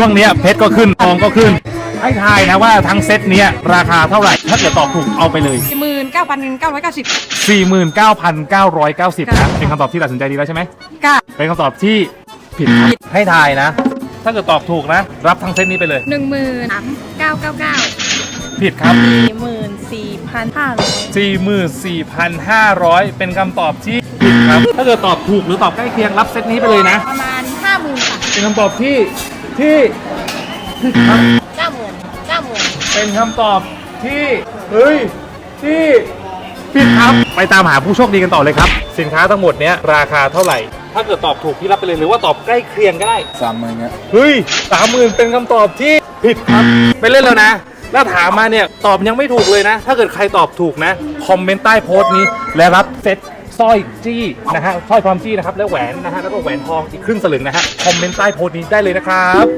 ช่วงเนี้ยเพชรก็ขึ้นทองก็ขึ้น ให้ทายนะว่าทั้งเซตเนี้ยราคาเท่าไหร่ ถ้าเกิดตอบถูกเอาไปเลยสี่หมื่นเก้าพันเก้าร้อยเก้าสิบ 49,990นะเป็นคำตอบที่ตัดสินใจดีแล้วใช่ไหมก้าเป็นคำตอบที่ผิดครับให้ทายนะ ถ้าเกิดตอบถูกนะ รับทั้งเซตนี้ไปเลย หนึ่งหมื่นเก้าเก้าเก้าผิดครับ สี่หมื่นสี่พันห้าร้อย44,500 เป็นคำตอบที่ผิดครับ ถ้าเกิดตอบถูกหรือตอบใกล้เคียงรับเซตนี้ไปเลยนะ ประมาณห้าหมื่นค่ะ เป็นคำตอบที่ ที่ผิดครับเก้าหมื่นเก้าหมื่นเป็นคำตอบที่เฮ้ยที่ผิดครับไปตามหาผู้โชคดีกันต่อเลยครับ สินค้าทั้งหมดเนี้ยราคาเท่าไหร่ ถ้าเกิดตอบถูกพี่รับไปเลยหรือว่าตอบใกล้เคียงก็ได้สามหมื่นครับเฮ้ยสามหมื่นเป็นคำตอบที่ผิดครับไปเล่นแล้วนะ แล้วถามมาเนี่ยตอบยังไม่ถูกเลยนะ ถ้าเกิดใครตอบถูกนะ คอมเมนต์ใต้โพสต์นี้ และรับเซ็ตสร้อยจี้นะฮะสร้อยพร้อมจี้นะครับ และแหวนนะฮะแล้วก็แหวนทองอีกครึ่งสลึงนะฮะคอมเมนต์ใต้โพสต์นี้ได้เลยนะครับ